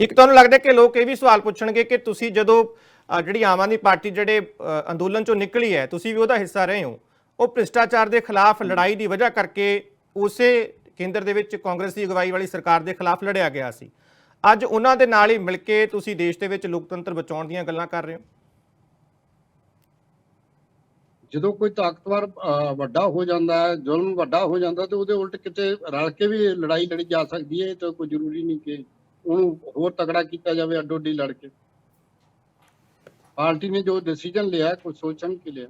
ਇੱਕ ਤੁਹਾਨੂੰ ਲੱਗਦਾ ਕਿ ਲੋਕ ਇਹ ਵੀ ਸਵਾਲ ਪੁੱਛਣਗੇ ਕਿ ਤੁਸੀਂ ਜਦੋਂ ਜਿਹੜੀ ਆਮ ਆਦਮੀ ਪਾਰਟੀ ਜਿਹੜੇ ਅੰਦੋਲਨ ਚੋਂ ਨਿਕਲੀ ਹੈ, ਤੁਸੀਂ ਵੀ ਉਹਦਾ ਹਿੱਸਾ ਰਹੇ ਹੋ। ਉਹ ਭ੍ਰਿਸ਼ਟਾਚਾਰ ਦੇ ਖਿਲਾਫ ਲੜਾਈ ਦੀ ਵਜ੍ਹਾ ਕਰਕੇ ਉਸੇ ਕੇਂਦਰ ਦੇ ਵਿੱਚ ਕਾਂਗਰਸ ਦੀ ਅਗਵਾਈ ਵਾਲੀ ਸਰਕਾਰ ਦੇ ਖਿਲਾਫ ਲੜਿਆ ਗਿਆ ਸੀ। ਅੱਜ ਉਹਨਾਂ ਦੇ ਨਾਲ ਹੀ ਮਿਲ ਕੇ ਤੁਸੀਂ ਦੇਸ਼ ਦੇ ਵਿੱਚ ਲੋਕਤੰਤਰ ਬਚਾਉਣ ਦੀਆਂ ਗੱਲਾਂ ਕਰ ਰਹੇ ਹੋ। ਜਦੋਂ ਕੋਈ ਤਾਕਤਵਰ ਵੱਡਾ ਹੋ ਜਾਂਦਾ ਹੈ, ਜ਼ੁਲਮ ਵੱਡਾ ਹੋ ਜਾਂਦਾ ਤੇ ਉਹਦੇ ਉਲਟ ਕਿਤੇ ਰਲ ਕੇ ਵੀ ਲੜਾਈ ਲੜੀ ਜਾ ਸਕਦੀ ਹੈ, ਇਹ ਤਾਂ ਕੋਈ ਜ਼ਰੂਰੀ ਨਹੀਂ ਕਿ ਉਹਨੂੰ ਹੋਰ ਤਕੜਾ ਕੀਤਾ ਜਾਵੇ ਅੱਡੋ ਅੱਡੀ ਲੜ ਕੇ। ਪਾਰਟੀ ਨੇ ਜੋ ਡਿਸੀਜਨ ਲਿਆ ਕੋਈ ਸੋਚ ਸਮਝ ਕੇ ਲਿਆ।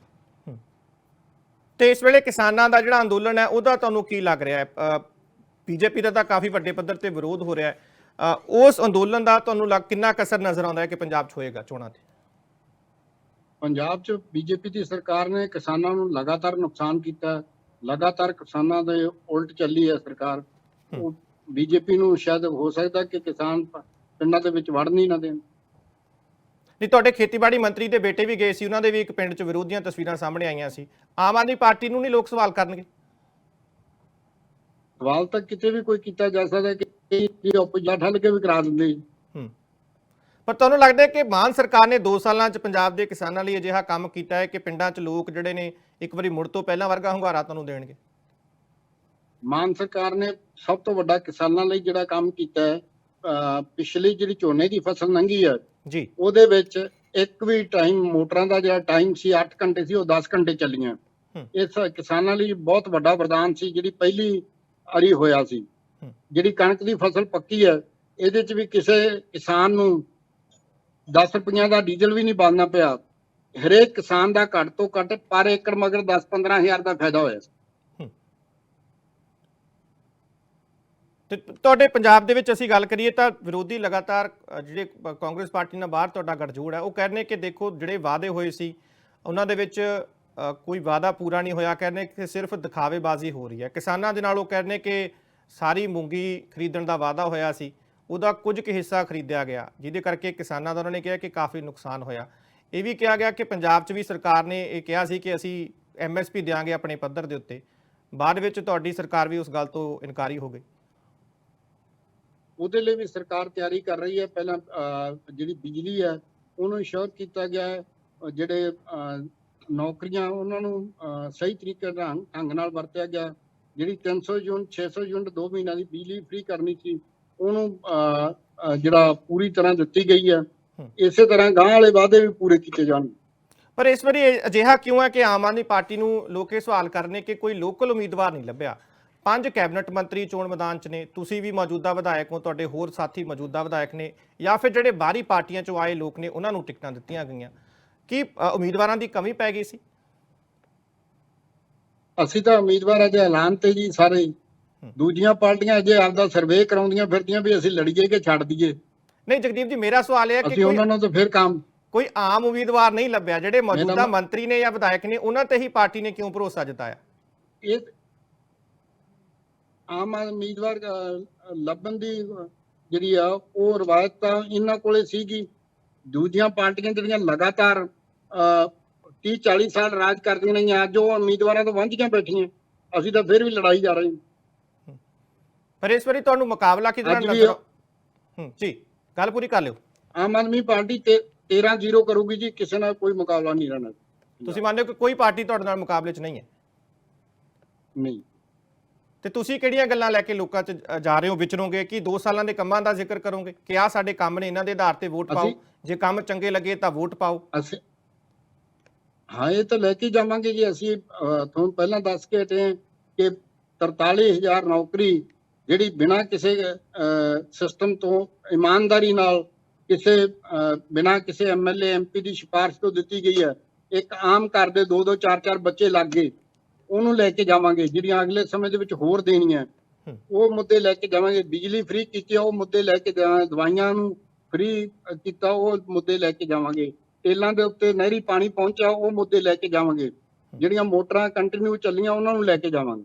ਤੇ ਇਸ ਵੇਲੇ ਕਿਸਾਨਾਂ ਦਾ ਜਿਹੜਾ ਅੰਦੋਲਨ ਹੈ ਉਹਦਾ ਤੁਹਾਨੂੰ ਕੀ ਲੱਗ ਰਿਹਾ ਹੈ? ਬੀਜੇਪੀ ਦਾ ਤਾਂ ਕਾਫੀ ਵੱਡੇ ਪੱਧਰ ਤੇ ਵਿਰੋਧ ਹੋ ਰਿਹਾ ਹੈ। ਉਸ ਅੰਦੋਲਨ ਦਾ ਤੁਹਾਨੂੰ ਲੱਗ ਕਿੰਨਾ ਕਸਰ ਨਜ਼ਰ ਆਉਂਦਾ ਹੈ ਕਿ ਪੰਜਾਬ 'ਚ ਹੋਏਗਾ ਚੋਣਾਂ ਤੇ? ਪੰਜਾਬ 'ਚ ਬੀਜੇਪੀ ਦੀ ਸਰਕਾਰ ਨੇ ਕਿਸਾਨਾਂ ਨੂੰ ਲਗਾਤਾਰ ਨੁਕਸਾਨ ਕੀਤਾ। ਲਗਾਤਾਰ ਕਿਸਾਨਾਂ ਦੇ ਉਲਟ ਚੱਲੀ ਹੈ ਸਰਕਾਰ। ਬੀਜੇਪੀ ਨੂੰ ਸ਼ਾਇਦ ਹੋ ਸਕਦਾ ਕਿ ਕਿਸਾਨ ਪਿੰਡਾਂ ਦੇ ਵਿੱਚ ਵੜਨ ਹੀ ਨਾ ਦੇਣ। ਨਹੀਂ ਤੁਹਾਡੇ ਖੇਤੀਬਾੜੀ ਮੰਤਰੀ ਦੇ ਬੇਟੇ ਵੀ ਗਏ ਸੀ ਉਹਨਾਂ ਦੇ ਵੀ ਇੱਕ ਪਿੰਡ 'ਚ ਵਿਰੋਧੀਆਂ ਤਸਵੀਰਾਂ ਸਾਹਮਣੇ ਆਈਆਂ ਸੀ। ਆਮ ਆਦਮੀ ਪਾਰਟੀ ਨੂੰ ਨਹੀਂ ਲੋਕ ਸਵਾਲ ਕਰਨਗੇ? ਸਵਾਲ ਤਾਂ ਕਿਤੇ ਵੀ ਕੋਈ ਕੀਤਾ ਜਾ ਸਕਦਾ ਕਿ ਇਹ ਉਪਜਾ ਠੱਲ ਕੇ ਵੀ ਕਰਾ ਦਿੰਦੇ। ਹੂੰ। ਪਰ ਤੁਹਾਨੂੰ ਲੱਗਦਾ ਕਿ ਮਾਨ ਸਰਕਾਰ ਨੇ 2 ਸਾਲਾਂ 'ਚ ਪੰਜਾਬ ਦੇ ਕਿਸਾਨਾਂ ਲਈ ਅਜਿਹਾ ਕੰਮ ਕੀਤਾ ਹੈ ਕਿ ਪਿੰਡਾਂ 'ਚ ਲੋਕ ਜਿਹੜੇ ਨੇ ਇੱਕ ਵਾਰੀ ਮੁੜ ਤੋਂ ਪਹਿਲਾਂ ਵਰਗਾ ਹੁੰਗਾਰਾ ਤੁਹਾਨੂੰ ਦੇਣਗੇ? ਮਾਨ ਸਰਕਾਰ ਨੇ ਸਭ ਤੋਂ ਵੱਡਾ ਕਿਸਾਨਾਂ ਲਈ ਜਿਹੜਾ ਕੰਮ ਕੀਤਾ ਹੈ ਪਿਛਲੀ ਜਿਹੜੀ ਝੋਨੇ ਦੀ ਫਸਲ ਲੰਘੀ ਹੈ ਜੀ। ਉਹਦੇ ਵਿੱਚ ਇੱਕ ਵੀ ਟਾਈਮ ਮੋਟਰਾਂ ਦਾ ਜਿਹੜਾ ਟਾਈਮ ਸੀ 8 ਘੰਟੇ ਸੀ ਉਹ 10 ਘੰਟੇ ਚੱਲੀਆਂ। ਇਸ ਕਿਸਾਨਾਂ ਲਈ ਬਹੁਤ ਵੱਡਾ ਵਰਦਾਨ ਸੀ ਜਿਹੜੀ ਪਹਿਲੀ ਅਰੀ ਹੋਇਆ ਸੀ। ਜਿਹੜੀ ਕਣਕ ਦੀ ਫਸਲ ਪੱਕੀ ਹੈ ਇਹਦੇ 'ਚ ਵੀ ਕਿਸੇ ਕਿਸਾਨ ਨੂੰ 10 ਰੁਪਈਆਂ ਦਾ ਡੀਜ਼ਲ ਵੀ ਨਹੀਂ ਬਾਲਣਾ ਪਿਆ। ਹਰੇਕ ਕਿਸਾਨ ਦਾ ਘੱਟ ਤੋਂ ਘੱਟ ਪਰ ਏਕੜ ਮਗਰ 10-15 ਹਜ਼ਾਰ ਦਾ ਫਾਇਦਾ ਹੋਇਆ ਤੇ ਤੁਹਾਡੇ ਪੰਜਾਬ ਦੇ ਵਿੱਚ ਅਸੀਂ ਗੱਲ ਕਰੀਏ ਤਾਂ ਵਿਰੋਧੀ ਲਗਾਤਾਰ ਜਿਹੜੇ ਕਾਂਗਰਸ ਪਾਰਟੀ ਨਾਲ ਬਾਹਰ ਤੁਹਾਡਾ ਗੱਠਜੋੜ ਹੈ, ਉਹ ਕਹਿੰਦੇ ਕਿ ਦੇਖੋ ਜਿਹੜੇ ਵਾਅਦੇ ਹੋਏ ਸੀ, ਉਹਨਾਂ ਦੇ ਵਿੱਚ ਕੋਈ ਵਾਅਦਾ ਪੂਰਾ ਨਹੀਂ ਹੋਇਆ ਕਹਿੰਦੇ ਕਿ ਸਿਰਫ ਦਿਖਾਵੇਬਾਜ਼ੀ ਹੋ ਰਹੀ ਹੈ। ਕਿਸਾਨਾਂ ਦੇ ਨਾਲ ਉਹ ਕਹਿੰਦੇ ਕਿ ਸਾਰੀ ਮੂੰਗੀ ਖਰੀਦਣ ਦਾ ਵਾਅਦਾ ਹੋਇਆ ਸੀ, ਉਹਦਾ ਕੁਝ ਕੁ ਹਿੱਸਾ ਖਰੀਦਿਆ ਗਿਆ, ਜਿਹਦੇ ਕਰਕੇ ਕਿਸਾਨਾਂ ਦਾ ਉਹਨਾਂ ਨੇ ਕਿਹਾ ਕਿ ਕਾਫੀ ਨੁਕਸਾਨ ਹੋਇਆ। ਇਹ ਵੀ ਕਿਹਾ ਗਿਆ ਕਿ ਪੰਜਾਬ 'ਚ ਵੀ ਸਰਕਾਰ ਨੇ ਇਹ ਕਿਹਾ ਸੀ ਕਿ ਅਸੀਂ ਐਮਐਸਪੀ ਦੇਵਾਂਗੇ ਆਪਣੇ ਪੱਧਰ ਦੇ ਉੱਤੇ, ਬਾਅਦ ਵਿੱਚ ਤੁਹਾਡੀ ਸਰਕਾਰ ਵੀ ਉਸ ਗੱਲ ਤੋਂ ਇਨਕਾਰੀ ਹੋ ਗਈ। ਉਹਦੇ ਲਈ ਵੀ ਸਰਕਾਰ ਤਿਆਰੀ ਕਰ ਰਹੀ ਹੈ। ਪਹਿਲਾਂ ਜਿਹੜੀ ਬਿਜਲੀ ਹੈ ਉਹਨੂੰ ਇੰਸ਼ੋਰ ਕੀਤਾ ਗਿਆ ਹੈ। ਜਿਹੜੇ ਨੌਕਰੀਆਂ ਉਹਨਾਂ ਨੂੰ ਸਹੀ ਤਰੀਕੇ ਨਾਲ ਢੰਗ ਨਾਲ ਵਰਤਿਆ ਗਿਆ। ਜਿਹੜੀ 300 ਯੂਨਿਟ 600 ਯੂਨਿਟ 2 ਮਹੀਨਿਆਂ ਦੀ ਬਿਜਲੀ ਫ੍ਰੀ ਕਰਨੀ ਸੀ ਉਹਨੂੰ ਜਿਹੜਾ ਪੂਰੀ ਤਰ੍ਹਾਂ ਦਿੱਤੀ ਗਈ ਹੈ। ਇਸੇ ਤਰ੍ਹਾਂ ਗਾਂ ਵਾਲੇ ਵਾਅਦੇ ਵੀ ਪੂਰੇ ਕੀਤੇ ਜਾਣਗੇ। ਪਰ ਇਸ ਵਾਰੀ ਅਜਿਹਾ ਕਿਉਂ ਹੈ ਕਿ ਆਮ ਆਦਮੀ ਪਾਰਟੀ ਨੂੰ ਲੋਕ ਸਵਾਲ ਕਰਨੇ ਕਿ ਕੋਈ ਲੋਕਲ ਉਮੀਦਵਾਰ ਨਹੀਂ ਲੱਭਿਆ? ਪੰਜ ਕੈਬਨਿਟ ਮੰਤਰੀ ਚੋਣ ਮੈਦਾਨ 'ਚ ਨੇ। ਤੁਸੀਂ ਵੀ ਮੌਜੂਦਾ ਵਿਧਾਇਕ ਹੋ ਤੁਹਾਡੇ ਹੋਰ ਸਾਥੀ ਮੌਜੂਦਾ ਵਿਧਾਇਕ ਨੇ ਜਾਂ ਫਿਰ ਜਿਹੜੇ ਬਾਹਰੀ ਪਾਰਟੀਆਂ 'ਚੋਂ ਆਏ ਲੋਕ ਨੇ ਉਹਨਾਂ ਨੂੰ ਟਿਕਟਾਂ ਦਿੱਤੀਆਂ ਗਈਆਂ। ਕੀ ਉਮੀਦਵਾਰਾਂ ਦੀ ਕਮੀ ਪੈ ਗਈ ਸੀ? ਅਸੀਂ ਤਾਂ ਉਮੀਦਵਾਰ ਅਜੇ ਐਲਾਨ ਤੇ ਜੀ ਸਾਰੇ। ਦੂਜੀਆਂ ਪਾਰਟੀਆਂ ਅਜੇ ਆਪਦਾ ਸਰਵੇ ਕਰਾਉਂਦੀਆਂ ਫਿਰਦੀਆਂ ਵੀ ਅਸੀਂ ਲੜੀਏ ਕਿ ਛੱਡ ਦਈਏ। ਨਹੀਂ ਜਗਦੀਪ ਜੀ ਮੇਰਾ ਸਵਾਲ ਇਹ ਹੈ ਕਿ ਉਹਨਾਂ ਨੂੰ ਤਾਂ ਫਿਰ ਕੰਮ ਕੋਈ ਆਮ ਉਮੀਦਵਾਰ ਨਹੀਂ ਲੱਭਿਆ। ਜਿਹੜੇ ਮੌਜੂਦਾ ਮੰਤਰੀ ਨੇ ਜਾਂ ਵਿਧਾਇਕ ਨੇ ਉਹਨਾਂ ਤੇ ਹੀ ਪਾਰਟੀ ਨੇ ਕਿਉਂ ਭਰੋਸਾ ਜਤਾਇਆ? ਇਹ ਆਮ ਉਮੀਦਵਾਰ ਲੱਭਣ ਦੀ ਜਿਹੜੀ ਆ ਉਹ ਰਵਾਇਤ ਤਾਂ ਇਹਨਾਂ ਕੋਲੇ ਸੀਗੀ। ਦੂਜੀਆਂ ਪਾਰਟੀਆਂ ਜਿਹੜੀਆਂ ਲਗਾਤਾਰ 30 40 ਸਾਲ ਰਾਜ ਕਰਦੀਆਂ ਰਹੀਆਂ ਅੱਜ ਉਹ ਉਮੀਦਵਾਰਾਂ ਤੋਂ ਵਾਂਝੀਆਂ ਬੈਠੀਆਂ। ਅਸੀਂ ਤਾਂ ਫਿਰ ਵੀ ਲੜਾਈ ਜਾ ਰਹੇ ਹਾਂ। ਪਰ ਇਸ ਵਾਰੀ ਤੁਹਾਨੂੰ ਮੁਕਾਬਲਾ ਵੀ ਨਜ਼ਰ ਆ- ਹੂੰ ਜੀ ਗੱਲ ਪੂਰੀ ਕਰ ਲਿਓ। ਆਮ ਆਦਮੀ ਪਾਰਟੀ ਤੇ 13 0 ਕਰੂਗੀ ਜੀ ਕਿਸੇ ਨਾਲ ਕੋਈ ਮੁਕਾਬਲਾ ਨਹੀਂ ਰਹਿਣਾ। ਤੁਸੀਂ ਮੰਨਦੇ ਹੋ ਕਿ ਕੋਈ ਪਾਰਟੀ ਤੁਹਾਡੇ ਨਾਲ ਮੁਕਾਬਲੇ 'ਚ ਨਹੀਂ ਹੈ? ਨਹੀਂ। ਤੇ ਤੁਸੀਂ ਕਿਹੜੀਆਂ ਗੱਲਾਂ ਲੈ ਕੇ ਲੋਕਾਂ 'ਚ ਜ- ਰਹੇ ਹੋ ਵਿਚਰੋਗੇ ਕਿ 2 ਸਾਲਾਂ ਦੇ ਕੰਮਾਂ ਦਾ ਜ਼ਿਕਰ ਕਰੋਗੇ? ਕਿ ਆਹ ਸਾਡੇ ਕੰਮ ਨੇ ਇਹਨਾਂ ਦੇ ਆਧਾਰ ਤੇ ਵੋਟ ਪਾਓ। ਜੇ ਕੰਮ ਚੰਗੇ ਲੱਗੇ ਤਾਂ ਵੋਟ ਪਾਓ। ਅਸੀਂ ਹਾਂ ਇਹ ਤਾਂ ਲੈ ਕੇ ਜਾਵਾਂਗੇ ਜੀ। ਅਸੀਂ ਤੁਹਾਨੂੰ ਪਹਿਲਾਂ ਦੱਸ ਕੇ ਹਟੇ ਕਿ 43000 ਨੌਕਰੀ ਜਿਹੜੀ ਬਿਨਾਂ ਕਿਸੇ ਸਿਸਟਮ ਤੋਂ ਇਮਾਨਦਾਰੀ ਨਾਲ ਕਿਸੇ ਬਿਨਾਂ ਕਿਸੇ ਐਮਐਲਏ ਐਮਪੀ ਦੀ ਸਿਫਾਰਿਸ਼ ਤੋਂ ਦਿੱਤੀ ਗਈ ਹੈ। ਇੱਕ ਆਮ ਘਰ ਦੇ ਦੋ ਦੋ ਚਾਰ ਚਾਰ ਬੱਚੇ ਲੱਗ ਗਏ। ਉਹਨੂੰ ਲੈ ਕੇ ਜਾਵਾਂਗੇ ਜਿਹੜੀਆਂ ਅਗਲੇ ਸਮੇਂ ਦੇ ਵਿੱਚ ਹੋਰ ਦੇਣੀਆਂ। ਉਹ ਮੁੱਦੇ ਲੈ ਕੇ ਜਾਵਾਂਗੇ। ਬਿਜਲੀ ਫ੍ਰੀ ਕੀਤੀ ਉਹ ਮੁੱਦੇ ਲੈ ਕੇ ਜਾਵਾਂਗੇ ਦਵਾਈਆਂ ਨੂੰ ਫ੍ਰੀ ਕੀਤਾ ਉਹ ਮੁੱਦੇ ਲੈ ਕੇ ਜਾਵਾਂਗੇ। ਤੇਲਾਂ ਦੇ ਉੱਤੇ ਨਹਿਰੀ ਪਾਣੀ ਪਹੁੰਚਾ ਉਹ ਮੁੱਦੇ ਲੈ ਕੇ ਜਾਵਾਂਗੇ। ਜਿਹੜੀਆਂ ਮੋਟਰਾਂ ਕੰਟੀਨਿਊ ਚੱਲੀਆਂ ਉਹਨਾਂ ਨੂੰ ਲੈ ਕੇ ਜਾਵਾਂਗੇ।